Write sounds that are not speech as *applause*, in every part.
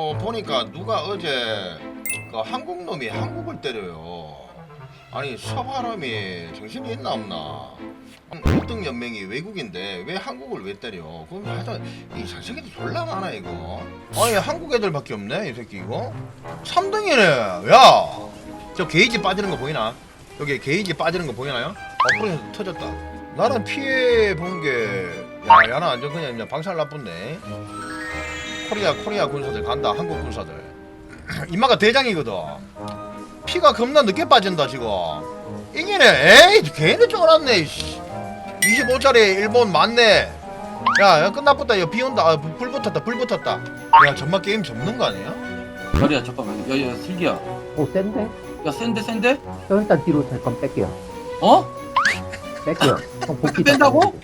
어 보니까 누가 어제 그 한국 놈이 한국을 때려요. 아니 서바람이 정신이 있나 없나? 어떤 연맹이 외국인데 왜 한국을 왜 때려? 그럼 하여튼 이 자식이도 졸라 많아 이거. 아니 한국 애들밖에 없네 이 새끼 이거. 3등이네. 야, 저 게이지 빠지는 거 보이나? 여기 게이지 빠지는 거 보이나요? 어, 그래 터졌다. 나는 피해 본 게, 야, 야는 완전 그냥, 그냥 방살 나쁜데. 코리아, 코리아 군사들 간다, 한국 군사들. *clears throat* 이마가 대장이거든. 피가 겁나 늦게 빠진다, 지금. 이기네, 에이, 괜히 쫄았네, 씨. 25짜리 일본 맞네. 야, 야 끝나붙다, 야, 비 온다. 아, 불, 불 붙었다, 불 붙었다. 야, 정말 게임 접는 거 아니야? 자리야 잠깐만 야야 슬기야 오 센데? 야 센데 센데? 저 일단 뒤로 잠깐 뺄게요 어? 뺄게요 형 복귀 뺀다고?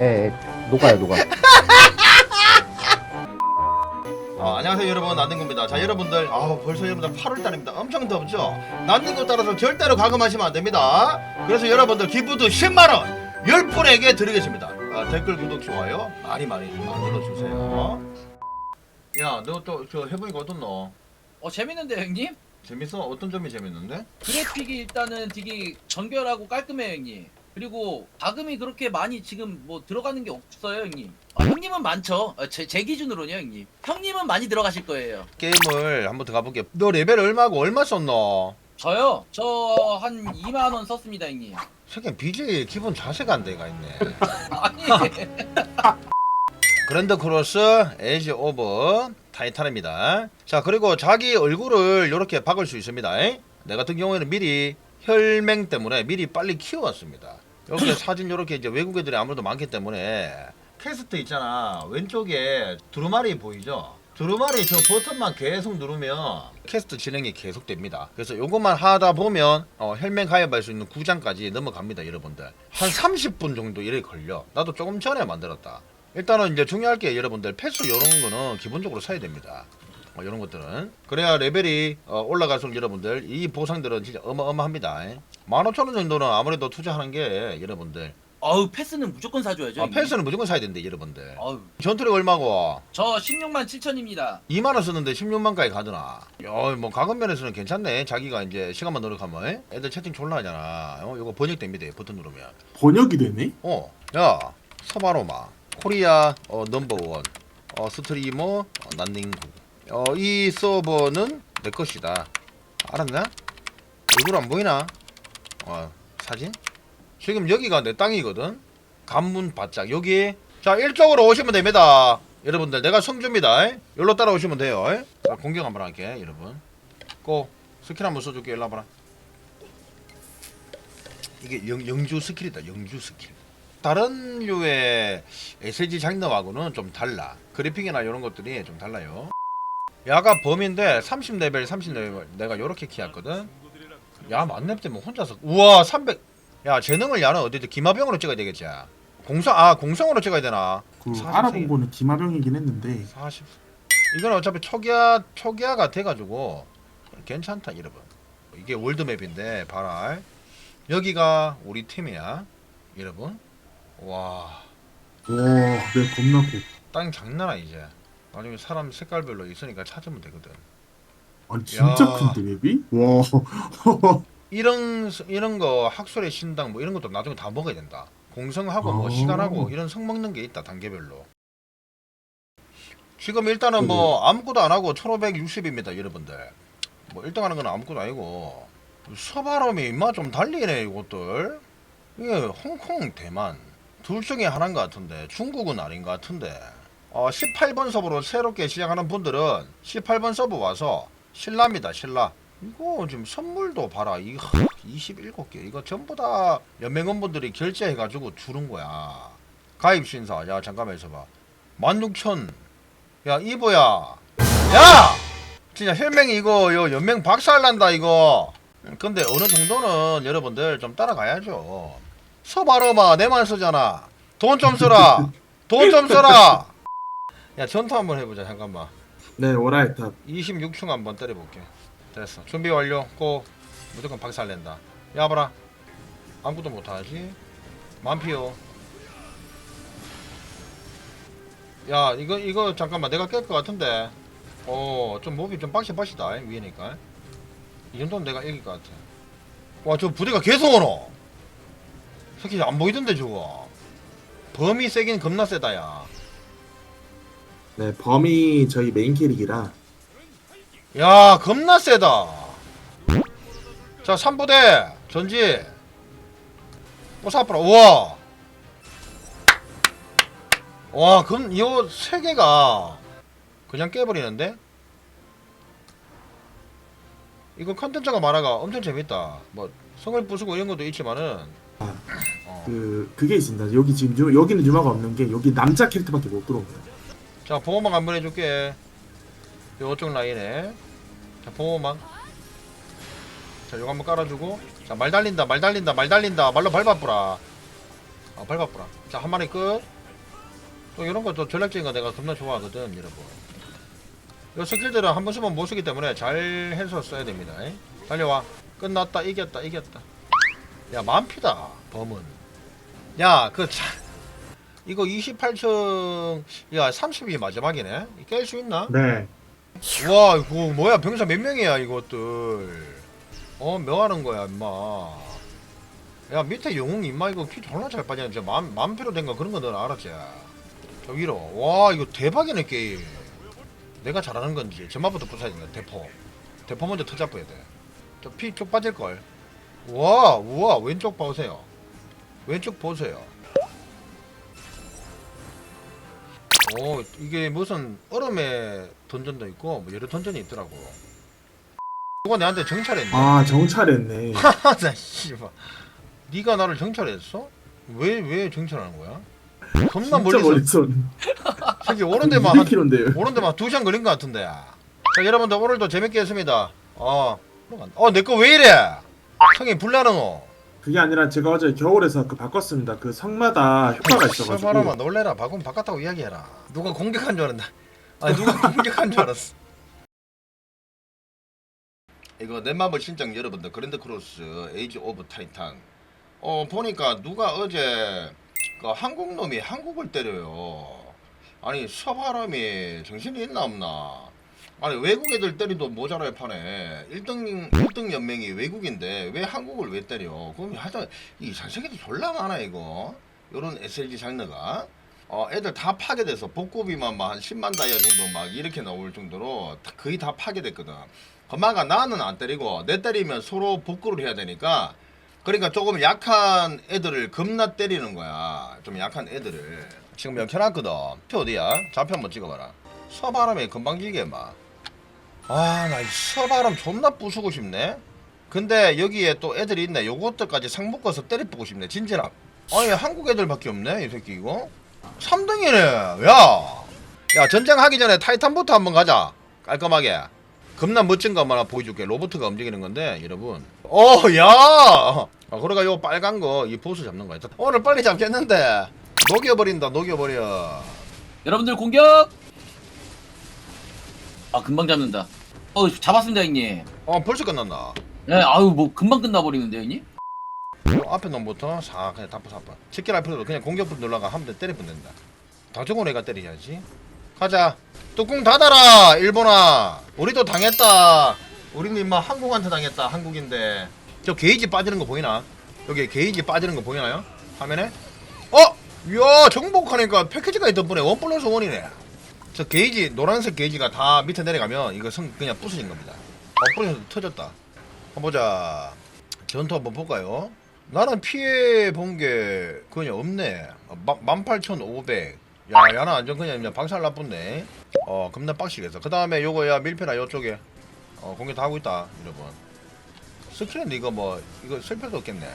예, 예 녹아요 녹아 *laughs* 아, 안녕하세요 여러분 난닝구입니다 자 여러분들 아 벌써 여러분들 8월달입니다 엄청 덥죠 난닝구 따라서 절대로 가금하시면 안됩니다 그래서 여러분들 기부도 10만원 10분에게 드리겠습니다 아, 댓글 구독 좋아요 많이 많이 만들어주세요 야 너 또 저 해보니까 어떻노? 어 재밌는데 형님? 재밌어? 어떤 점이 재밌는데? 그래픽이 일단은 되게 정결하고 깔끔해요 형님 그리고 자금이 그렇게 많이 지금 뭐 들어가는 게 없어요 형님 아, 형님은 많죠 어, 제, 제 기준으로는요 형님 형님은 많이 들어가실 거예요 게임을 한번 더 가볼게 너 레벨 얼마고 얼마 썼노? 저요? 저 한 2만 원 썼습니다 형님 새끼 BJ 기본 자세가 안 돼가 있네 *laughs* 아니 *laughs* 그랜드 크로스 에이지 오브 타이탄입니다. 자 그리고 자기 얼굴을 이렇게 박을 수 있습니다. 내 같은 경우에는 미리 혈맹 때문에 미리 빨리 키워왔습니다. 이렇게 사진 이렇게 이제 외국 애들이 아무래도 많기 때문에 캐스트 있잖아 왼쪽에 두루마리 보이죠? 두루마리 저 버튼만 계속 누르면 캐스트 진행이 계속됩니다. 그래서 요것만 하다 보면 어, 혈맹 가입할 수 있는 구장까지 넘어갑니다, 여러분들. 한 30분 정도 이래 걸려. 나도 조금 전에 만들었다. 일단은 이제 중요할 게 여러분들 패스 이런 거는 기본적으로 사야 됩니다. 어, 이런 것들은 그래야 레벨이 어, 올라갈수록 여러분들 이 보상들은 진짜 어마어마합니다. 15,000원 정도는 아무래도 투자하는 게 여러분들 어우 패스는 무조건 사줘야죠 아. 패스는 무조건 사야 된대 여러분들. 어우 전투력 얼마고? 저 16만 7천입니다 2만 원 쓰는데 16만까지 가더나. 야, 뭐 가격 면에서는 괜찮네. 자기가 이제 시간만 노력하면 애들 채팅 졸라 하잖아. 어, 이거 번역됩니다. 버튼 누르면. 번역이 되네? 어, 야, 서바로마, 코리아 어, 넘버원, 어, 스트리머 어, 난닝구. 어, 이 서버는 내 것이다. 알았나? 얼굴 안 보이나? 어, 사진? 지금 여기가 내 땅이거든. 간문 바짝 여기. 자, 일쪽으로 오시면 됩니다. 여러분들, 내가 성주입니다. 여기로 따라오시면 돼요. 자, 공격 한번 할게, 여러분. 고 스킬 한번 써줄게. 일로 와봐라. 이게 영, 영주 스킬이다. 영주 스킬. 다른 류의 SG 장르하고는 좀 달라. 그래픽이나 이런 것들이 좀 달라요. 야가 범인데 30레벨, 30레벨 내가 요렇게 키웠거든. 야 만렙 때면 혼자서 우와 300. 야 재능을 야는 어디든 기마병으로 찍어야 되겠지. 공성 아 공성으로 찍어야 되나? 그40 알아본 거는 기마병이긴 했는데 40. 이건 어차피 초기화 초기화가 돼가지고 괜찮다 여러분. 이게 월드맵인데 봐라. 여기가 우리 팀이야, 여러분. 와, 와내 겁나 커땅 장난 아니지. 나중에 사람 색깔별로 있으니까 찾으면 되거든. 아니 진짜 야. 큰데 맵이? 와 *laughs* 이런 이런 거 학술의 신당 뭐 이런 것도 나중에 다 먹어야 된다. 공성하고 뭐 오. 시간하고 이런 성 먹는 게 있다 단계별로. 지금 일단은 뭐 아무것도 안 하고 1560입니다 여러분들. 뭐 1등 하는 건 아무것도 아니고 서바람이 임마 좀 달리네 이것들. 이게 홍콩 대만 둘 중에 하나인 것 같은데 중국은 아닌 것 같은데. 어 18번 서버로 새롭게 시작하는 분들은 18번 서버 와서 신라입니다 신라. 이거 지금 선물도 봐라. 이거 27개. 이거 전부 다 연맹원분들이 결제해가지고 주는 거야. 가입 신사. 야 잠깐만 있어봐. 16,000 야 이보야. 야! 진짜 혈맹이 이거 요 연맹 박살난다 이거. 근데 어느 정도는 여러분들 좀 따라가야죠. 서바로마 내만 쓰잖아. 돈 좀 써라. 돈 좀 써라 야 전투 한번 해보자 잠깐만 네 오라이 탑 26층 한번 때려볼게. 됐어. 준비 완료. 고. 무조건 박살낸다. 야 봐라. 아무것도 못하지. 만피요. 야 이거 이거 잠깐만 내가 깰 것 같은데. 어좀 몹이 좀 빡시빡시다 위에니까 이 정도면 내가 이길 것 같아 와 저 부대가 계속 오노 새끼 안 보이던데 저거 범위 세긴 겁나 세다 야 네, 범이 저희 메인 캐릭이라. 야 겁나 세다 자 3부대 전지 오사프라 우와 와 그럼 이거 세 개가 그냥 깨버리는데 이거 컨텐츠가 많아가 엄청 재밌다 뭐 성을 부수고 이런 것도 있지만은 아. 어. 그 그게 있습니다. 여기 지금 유, 여기는 유마가 없는 게 여기 남자 캐릭터밖에 못 들어옵니다. 자 보호막 한 번 해줄게. 요쪽 라인에. 자 보호막. 자 요거 한번 깔아주고. 자 말 달린다 말 달린다 말 달린다. 말로 밟아뿌라. 아 밟아뿌라. 자 한 마리 끝또 이런 것도 전략적인 거 내가 겁나 좋아하거든 여러분. 요 스킬들은 한번 쓰면 못 쓰기 때문에 잘 해서 써야 됩니다. 에? 달려와. 끝났다 이겼다 이겼다. 야 만피다 범은. 야그 이거 28층 야 30이 마지막이네. 깰 수 있나? 네. 와 이거 뭐야? 병사 몇 명이야 이것들? 어 명하는 거야 임마? 야 밑에 영웅 임마 이거 피 졸라 잘 빠지네. 진짜 만, 만표로 된 거 그런 거넌 알았지? 저 위로. 와 이거 대박이네 게임. 내가 잘하는 건지. 점마부터 부숴야 된다 대포. 대포 먼저 터잡아야 돼저 피쭉 빠질걸. 와 우와 왼쪽 보세요. 왼쪽 보세요 오 이게 무슨 얼음의 던전도 있고 뭐 여러 던전이 있더라고 누가 내한테 정찰했네 아 정찰했네. *laughs* 하나 씨발 네가 나를 정찰했어? 왜 왜 정찰하는 거야? 겁나 진짜 멀리서 멀리서. *laughs* 사실 오는 데만 한 200km인데요. 오는 데만 두 시간 걸린 것 같은데 자 여러분들 오늘도 재밌게 했습니다 어 어 내 거 왜 이래 성이 불나는 그게 아니라 제가 어제 겨울에서 그 바꿨습니다. 그 성마다 효과가 있어가지고. 사람아 놀래라. 바꾸면 바꿨다고 이야기해라. 누가 공격한 줄 알았나? 아니 누가 *laughs* 공격한 줄 알았어. 이거 넷마블 신작 여러분들 그랜드 크로스 에이지 오브 타이탄. 어 보니까 누가 어제 그 한국 놈이 한국을 때려요. 아니 서바람이 정신이 있나 없나 아니 외국 애들 때리도 모자라야 파네 1등 1등 연맹이 외국인데 왜 한국을 왜 때려? 그럼 하여튼 이 전세계도 졸라 많아 이거. 요런 SLG 장르가. 어 애들 다 파괴돼서 복구비만 막 한 10만 다이아 정도 막 이렇게 나올 정도로 다- 거의 다 파괴됐거든. 엄마가 나는 안 때리고 내 때리면 서로 복구를 해야 되니까 그러니까 조금 약한 애들을 겁나 때리는 거야. 좀 약한 애들을. 지금 몇 켜놨거든. 표 어디야? 좌표 한번 찍어봐라. 서바람에 금방 지게 막 아 나 이 서바람 존나 부수고 싶네. 근데 여기에 또 애들이 있네. 요것들까지 상 묶어서 때려보고 싶네 진짜라 아니 한국 애들밖에 없네 이 새끼 이거. 3등이네. 야! 야 전쟁하기 전에 타이탄부터 한번 가자. 깔끔하게. 겁나 멋진 거 하나 보여줄게. 로봇가 움직이는 건데 여러분. 어 야! 아, 그러가 요 빨간 거 이 보스 잡는 거야 오늘 빨리 잡겠는데. 녹여버린다 녹여버려. 여러분들 공격 아 금방 잡는다. 어 잡았습니다 형님. 어 벌써 끝났나? 예 아유 뭐 금방 끝나버리는데 형님? 요 앞에 놈부터 싹 그냥 다 부숴봐 치킨 라이프도 그냥 공격부 눌러가 하면 돼 때리면 된다. 다 죽은 애가 때리야지. 가자. 뚜껑 닫아라 일본아. 우리도 당했다. 우리는 임마 한국한테 당했다 한국인데. 저 게이지 빠지는 거 보이나? 여기 게이지 빠지는 거 보이나요? 화면에? 어? 이야 정복하니까 패키지가 덕분에 원 플러스 원이네 저 게이지 노란색 게이지가 다 밑에 내려가면 이거 성 그냥 부서진 겁니다 어 부서져 터졌다 한번 보자 전투 한번 볼까요? 나는 피해 본 게 그냥 없네. 18,500. 야, 야는 완전 그냥, 그냥 박살 나쁜데. 어, 겁나 빡시겠어. 그 다음에 요거야 밀페나 요쪽에. 어, 공개 다 하고 있다, 여러분. 스킬은 이거 뭐, 이거 쓸 필요도 없겠네.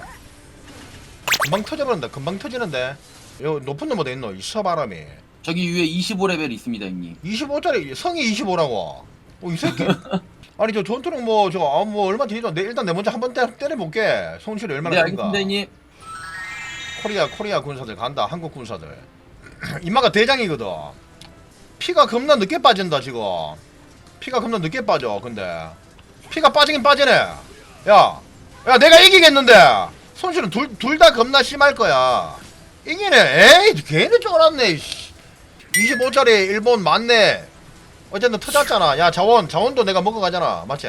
금방 터져버린다. 금방 터지는데. 요 높은 놈보다 있노, 이 서바람이. 저기 위에 25레벨 있습니다 형님. 25짜리, 성이 25라고. 어, 이 새끼. *laughs* 아니, 저 전투력 뭐, 저, 아, 뭐, 얼마 되지도 않- 일단 내 먼저 한번 때, 때려볼게. 손실이 얼마나 네 큰가. 알겠습니다 형님. 코리아 코리아 군사들 간다 한국 군사들. *clears throat* 이마가 대장이거든. 피가 겁나 늦게 빠진다 지금. 피가 겁나 늦게 빠져 근데. 피가 빠지긴 빠지네. 야 야 내가 이기겠는데. 손실은 둘 둘 다 겁나 심할 거야. 이기네. 에이 괜히 쫄았네 25짜리 일본 맞네. 어쨌든 터졌잖아. 야 자원 자원도 내가 먹어가잖아. 맞지?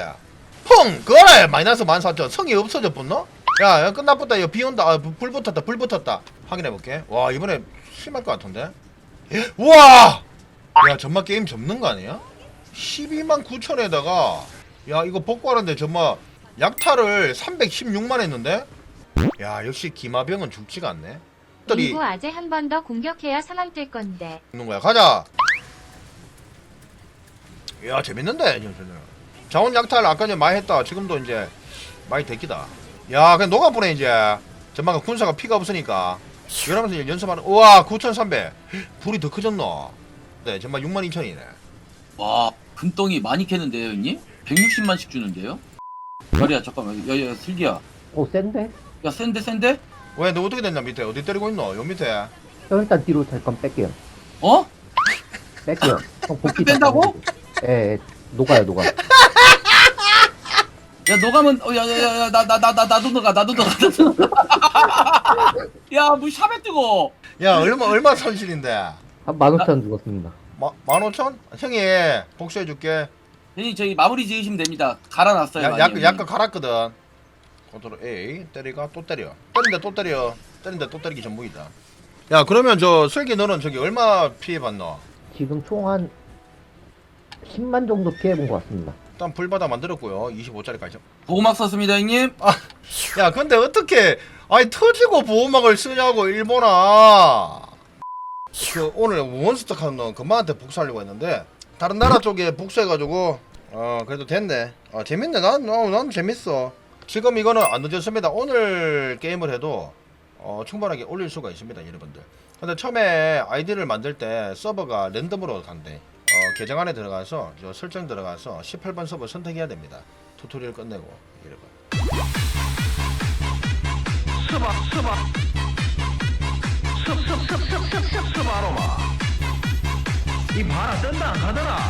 펑! 그래 마이너스 14,000 성이 없어져 붙노? 야, 야 끝나붙다. 이거 비 온다. 아, 불, 불 붙었다. 불 붙었다. 확인해볼게. 와 이번에 심할 것 같은데? 우와! 야 정말 게임 접는 거 아니야? 12만 9천에다가 야 이거 복구하는데 정말 약탈을 316만 했는데? 야 역시 기마병은 죽지가 않네 들이 인구 아재 한 번 더 공격해야 사망 될 건데. 있는 거야 가자 야 재밌는데 진짜는. 자원 약탈 아까 전에 많이 했다 지금도 이제 많이 대기다 야 그냥 녹아보네 이제 전망가 군사가 피가 없으니까 이러면서 이제 연습하는 우와 9300 불이 더 커졌노 네 정말 62,000이네 와 금덩이 많이 캐는데요 형님? 160만씩 주는데요? 야리야 잠깐만 야야 슬기야 오 센데? 야 센데 센데? 왜 너 어떻게 됐냐 밑에 어디 때리고 있노 요 밑에 형 일단 뒤로 잠깐 뺄게요. 어? 뺄게요. *laughs* 형 복귀 뺀다고? 예, 예, 녹아요 녹아. *laughs* 야 너가면 어, 야야야야 나나나 나 나도 너가 나도 너가 나도 너가 야뭐 샤베 뜨거 야 얼마 얼마 손실인데 한만 오천 죽었습니다. 마, 15,000? 형이 복수해줄게 형님 저희 마무리 지으시면 됩니다 갈아놨어요 야, 많이, 약, 형님. 약간 갈았거든 컨트롤 A 때리가 또 때려. 때린다 또 때려. 때린다 또 때리기 전부이다. 야 그러면 저 슬기 너는 저기 얼마 피해봤노? 지금 총 한 10만 정도 피해본 것 같습니다. 일단 불바다 만들었고요. 25짜리까지 보호막 썼습니다 형님. 야 근데 어떻게? 아니 터지고 보호막을 쓰냐고 일본아. 그 오늘 하는 너 금마한테 복수하려고 했는데 다른 나라 쪽에 복수해가지고 어 그래도 됐네. 어 재밌네. 난, 어, 난 재밌어 지금 이거는 안 늦었습니다. 오늘 게임을 해도 어 충분하게 올릴 수가 있습니다 여러분들. 근데 처음에 아이디를 만들 때 서버가 랜덤으로 간대. 어 계정 안에 들어가서 저 설정 들어가서 18번 서버 선택해야 됩니다. 튜토리얼 끝내고 여러분. 스바 스바. 습습습습습습 스바로마. 이 바라 뜬다 안 가더라